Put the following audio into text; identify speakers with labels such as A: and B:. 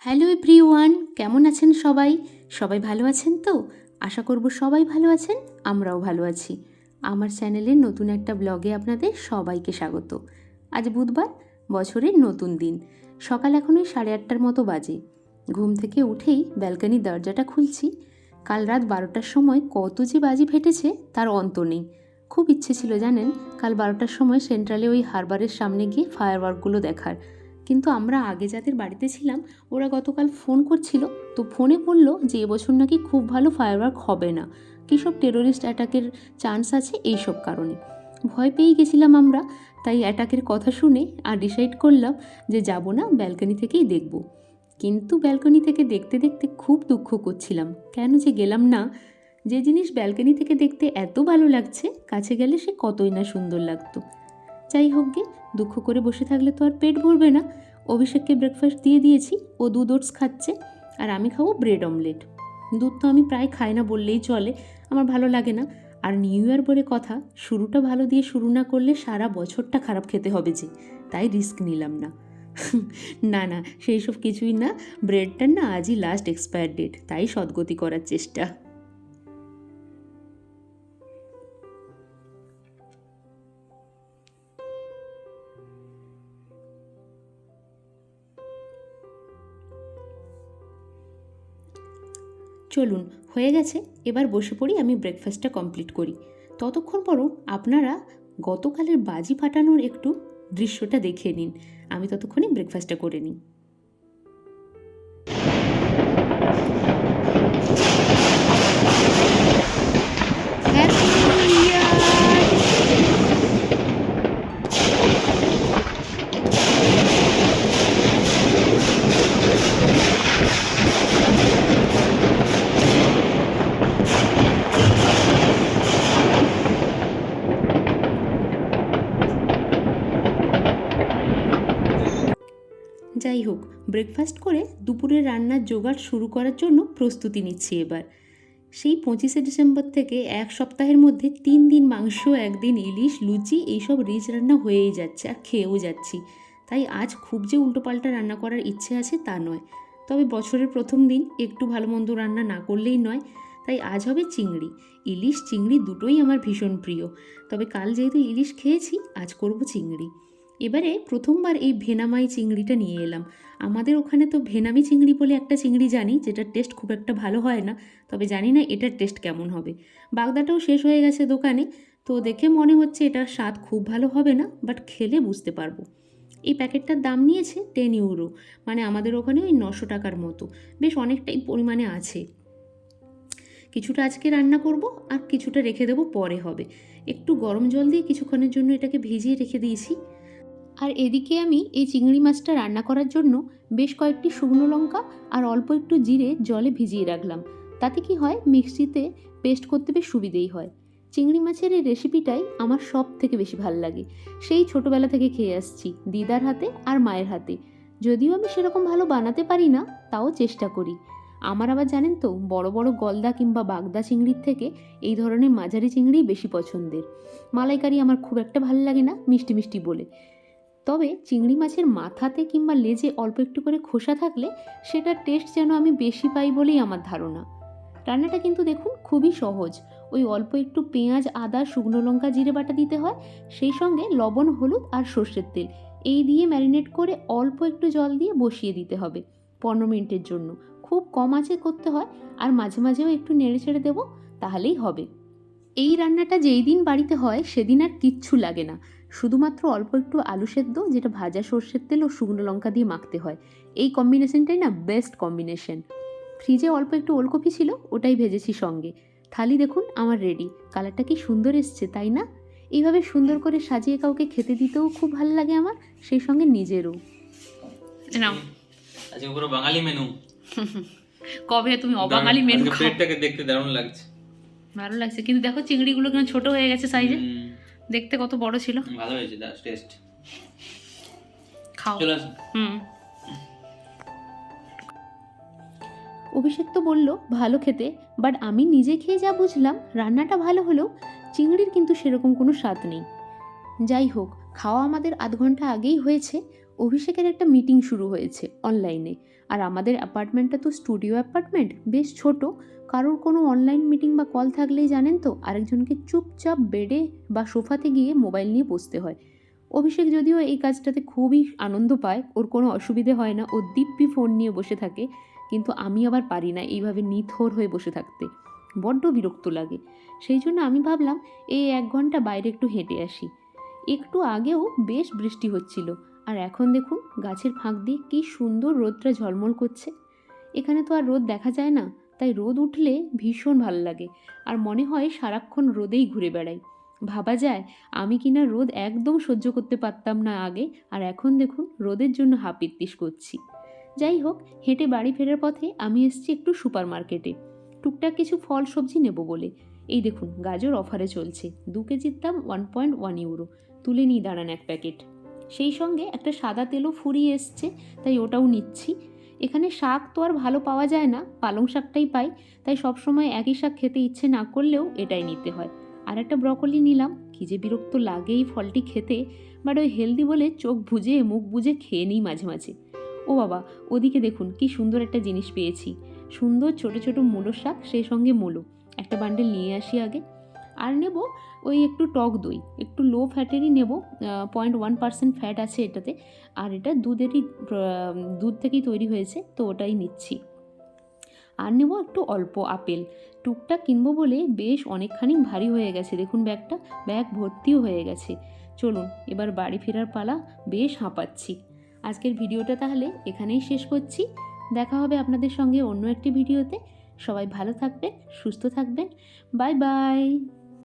A: Hello every one কেমন আছেন সবাই? সবাই ভালো আছেন তো? আশা করব সবাই ভালো আছেন, আমরাও ভালো আছি। আমার চ্যানেলের নতুন একটা ব্লগে আপনাদের সবাইকে স্বাগত। আজ বুধবার, বছরের নতুন দিন। সকাল এখন ওই সাড়ে আটটার মতো বাজে। ঘুম থেকে উঠেই ব্যালকানির দরজাটা খুলছি। কাল রাত বারোটার সময় কত যে বাজি ফেটেছে, তার অন্ত নেই। খুব ইচ্ছে ছিল, জানেন? কাল বারোটার সময় সেন্ট্রালে ওই হারবারের সামনে গিয়ে ফায়ারওয়ার্কগুলো দেখার। কিন্তু আমরা আগে যাদের বাড়িতে ছিলাম, ওরা গতকাল ফোন করছিল, তো ফোনে বলল যে এবছর নাকি খুব ভালো ফায়ারওয়ার্ক হবে না। কী সব টেরোরিস্ট অ্যাটাকের চান্স আছে এইসব কারণে। ভয় পেয়েই গেছিলাম আমরা, তাই অ্যাটাকের কথা শুনে আর ডিসাইড করলাম যে যাব না ব্যালকনি থেকেই দেখব। কিন্তু ব্যালকনি থেকে দেখতে দেখতে খুব দুঃখ করছিলাম। কেন যে গেলাম না? যে জিনিস ব্যালকনি থেকে দেখতে এত ভালো লাগছে, কাছে গেলে সে কতই না সুন্দর লাগতো। যাই হোক গে দুঃখ করে বসে থাকলে তো আর পেট ভরবে না। অভিষেককে ব্রেকফাস্ট দিয়ে দিয়েছি, ও দুধ ওটস খাচ্ছে, আর আমি খাব ব্রেড অমলেট দুধ তো আমি প্রায় খাই না বললেই চলে, আমার ভালো লাগে না। আর নিউ ইয়ার বলে কথা, শুরুটা ভালো দিয়ে শুরু না করলে সারা বছরটা খারাপ খেতে হবে যে, তাই রিস্ক নিলাম না। না না, সেই সব কিছুই না ব্রেডটার না আজই লাস্ট এক্সপায়ার ডেট তাই সদ্গতি করার চেষ্টা। চলুন, হয়ে গেছে। এবার বসে পড়ি, আমি ব্রেকফাস্টটা কমপ্লিট করি। ততক্ষণ পরও আপনারা গতকালের বাজি ফাটানোর একটু দৃশ্যটা দেখে নিন। আমি ততক্ষণে ব্রেকফাস্টটা করে নিই। যাই হোক ব্রেকফাস্ট করে দুপুরের রান্নার জোগাড় শুরু করার জন্য প্রস্তুতি নিচ্ছি এবার। সেই পঁচিশে ডিসেম্বর থেকে এক সপ্তাহের মধ্যে তিন দিন মাংস, একদিন ইলিশ, লুচি এইসব রিচ রান্না হয়েই যাচ্ছে আর খেয়েও যাচ্ছি। তাই আজ খুব যে উল্টোপাল্টা রান্না করার ইচ্ছে আছে তা নয়। তবে বছরের প্রথম দিন একটু ভালো মন্দ রান্না না করলেই নয়। তাই আজ হবে চিংড়ি। ইলিশ, চিংড়ি দুটোই আমার ভীষণ প্রিয়। তবে কাল যেহেতু ইলিশ খেয়েছি, আজ করব চিংড়ি। এবারে প্রথমবার এই ভেনামাই চিংড়িটা নিয়ে এলাম। আমাদের ওখানে তো ভেনামি চিংড়ি বলে একটা চিংড়ি জানি, যেটার টেস্ট খুব একটা ভালো হয় না, তবে জানি না এটার টেস্ট কেমন হবে। বাগদাটাও শেষ হয়ে গেছে দোকানে, তো দেখে মনে হচ্ছে এটার স্বাদ খুব ভালো হবে না বাট খেলে বুঝতে পারব। এই প্যাকেটটার দাম নিয়েছে টেন ইউরো মানে আমাদের ওখানে ওই নশো টাকার মতো, বেশ অনেকটাই পরিমাণে আছে। কিছুটা আজকে রান্না করব, আর কিছুটা রেখে দেবো পরে হবে। একটু গরম জল দিয়ে কিছুক্ষণের জন্য এটাকে ভিজিয়ে রেখে দিয়েছি। আর এদিকে আমি এই চিংড়ি মাছটা রান্না করার জন্য বেশ কয়েকটি শুকনো লঙ্কা আর অল্প একটু জিরে জলে ভিজিয়ে রাখলাম। তাতে কি হয়, মিক্সিতে পেস্ট করতে বেশ সুবিধেই হয়। চিংড়ি মাছের এই রেসিপিটাই আমার সব থেকে বেশি ভালো লাগে। সেই ছোটোবেলা থেকে খেয়ে আসছি, দিদার হাতে আর মায়ের হাতে। যদিও আমি সেরকম ভালো বানাতে পারি না, তাও চেষ্টা করি। আমার আবার জানেন তো, বড় বড় গলদা কিংবা বাগদা চিংড়ির থেকে এই ধরনের মাঝারি চিংড়িই বেশি পছন্দের। মালাইকারি আমার খুব একটা ভালো লাগে না, মিষ্টি মিষ্টি বলে। তবে চিংড়ি মাছের মাথাতে কিংবা লেজে অল্প একটু করে খোসা থাকলে সেটার টেস্ট যেন আমি বেশি পাই বলেই আমার ধারণা। রান্নাটা কিন্তু দেখুন খুবই সহজ। ওই অল্প একটু পেঁয়াজ, আদা, শুকনো লঙ্কা, জিরে বাটা দিতে হয়। সেই সঙ্গে লবণ, হলুদ আর সর্ষের তেল। এই দিয়ে ম্যারিনেট করে অল্প একটু জল দিয়ে বসিয়ে দিতে হবে পনেরো মিনিটের জন্য। খুব কম আঁচে করতে হয় আর মাঝে মাঝেও একটু নেড়ে ছেড়ে দেবো, তাহলেই হবে। এই রান্নাটা যেই দিন বাড়িতে হয় সেদিন আর কিচ্ছু লাগে না। শুধুমাত্র অল্প একটু আলু সেদ্ধ যেটা ভাজা সর্ষের তেল ও শুকনো লঙ্কা দিয়ে মাখতে হয়। এই কম্বিনেশনটাই না বেস্ট কম্বিনেশন ফ্রিজে অল্প একটু ওলকপি ছিল ওটাই ভেজেছি সঙ্গে। থালি দেখুন আমার রেডি কালারটা কি সুন্দর এসছে তাই না? এইভাবে সুন্দর করে সাজিয়ে কাউকে খেতে দিতেও খুব ভালো লাগে আমার সেই সঙ্গে নিজেরও। নাও।
B: আজকে পুরো বাঙালি মেনু
A: কবে তুমি অবাঙালি মেনু
B: দেখতে দারুণ লাগছে।
A: ভালো লাগছে। কিন্তু দেখো চিংড়িগুলো কেন ছোট হয়ে গেছে সাইজে দেখতে কত বড় ছিল?
B: ভালো হয়েছে টেস্ট
A: খাও। হুম। অভিষেক তো বলল ভালো খেতে বাট আমি নিজে খেয়ে যা বুঝলাম রান্নাটা ভালো হলো চিংড়ির কিন্তু সেরকম কোনো স্বাদ নেই। যাই হোক খাওয়া আমাদের আধ ঘণ্টা আগেই হয়েছে। অভিষেকের একটা মিটিং শুরু হয়েছে অনলাইনে আর আমাদের অ্যাপার্টমেন্টটা তো স্টুডিও অ্যাপার্টমেন্ট বেশ ছোট। কারোর কোনো অনলাইন মিটিং বা কল থাকলেই জানেন তো, আরেকজনকে চুপচাপ বেডে বা সোফাতে গিয়ে মোবাইল নিয়ে বসতে হয়। অভিষেক যদিও এই কাজটাতে খুবই আনন্দ পায়, ওর কোনো অসুবিধে হয় না, ও দিব্যি ফোন নিয়ে বসে থাকে। কিন্তু আমি আবার পারি না এইভাবে নিথর হয়ে বসে থাকতে। বড্ড বিরক্ত লাগে। সেই জন্য আমি ভাবলাম, এই এক ঘণ্টা বাইরে একটু হেঁটে আসি। একটু আগেও বেশ বৃষ্টি হচ্ছিল। আর এখন দেখুন গাছের ফাঁক দিয়ে কী সুন্দর রোদটা ঝলমল করছে। এখানে তো আর রোদ দেখা যায় না, তাই রোদ উঠলে ভীষণ ভালো লাগে। আর মনে হয় সারাক্ষণ রোদেই ঘুরে বেড়াই। ভাবা যায় আমি কিনা রোদ একদম সহ্য করতে পারতাম না আগে, আর এখন দেখুন রোদের জন্য হাপিত্তিস করছি। যাই হোক, হেঁটে বাড়ি ফেরার পথে আমি এসেছি একটু সুপার মার্কেটে টুকটাক কিছু ফল সবজি নেব বলে। এই দেখুন গাজর অফারে চলছে। দু কেজির দাম ওয়ান পয়েন্ট ওয়ান ইউরো তুলে নিই দাঁড়ান এক প্যাকেট। সেই সঙ্গে একটা সাদা তেলও ফুরিয়ে এসছে, তাই ওটাও নিচ্ছি। এখানে শাক তো আর ভালো পাওয়া যায় না, পালং শাকটাই পাই, তাই সবসময় একই শাক খেতে ইচ্ছে না করলেও এটাই নিতে হয়। আর একটা ব্রকলি নিলাম, কি যে বিরক্ত লাগে এই ফলটি খেতে, বাট ওই হেলদি বলে চোখ বুজে, মুখ বুজে খেয়ে নিই মাঝে মাঝে। ও বাবা, ওদিকে দেখুন, কি সুন্দর একটা জিনিস পেয়েছি। সুন্দর ছোট ছোট মূলো শাক, সেই সঙ্গে মূলো। একটা বান্ডেল নিয়ে আসি আগে। আর নেব ওই একটু টক দই, একটু লো ফ্যাটেরই নেব পয়েন্ট ওয়ান পার্সেন্ট ফ্যাট আছে এটাতে, আর এটা দুধেরই দুধ থেকেই তৈরি হয়েছে, তো ওটাই নিচ্ছি। আর নেব একটু অল্প আপেল, টুকটাক কিনবো বলে বেশ অনেকখানি ভারী হয়ে গেছে, দেখুন ব্যাগটা, ব্যাগ ভর্তিও হয়ে গেছে। চলুন, এবার বাড়ি ফেরার পালা বেশ হাঁপাচ্ছি। আজকের ভিডিওটা তাহলে এখানেই শেষ করছি। দেখা হবে আপনাদের সঙ্গে অন্য একটি ভিডিওতে। সবাই ভালো থাকবেন, সুস্থ থাকবেন। Bye bye!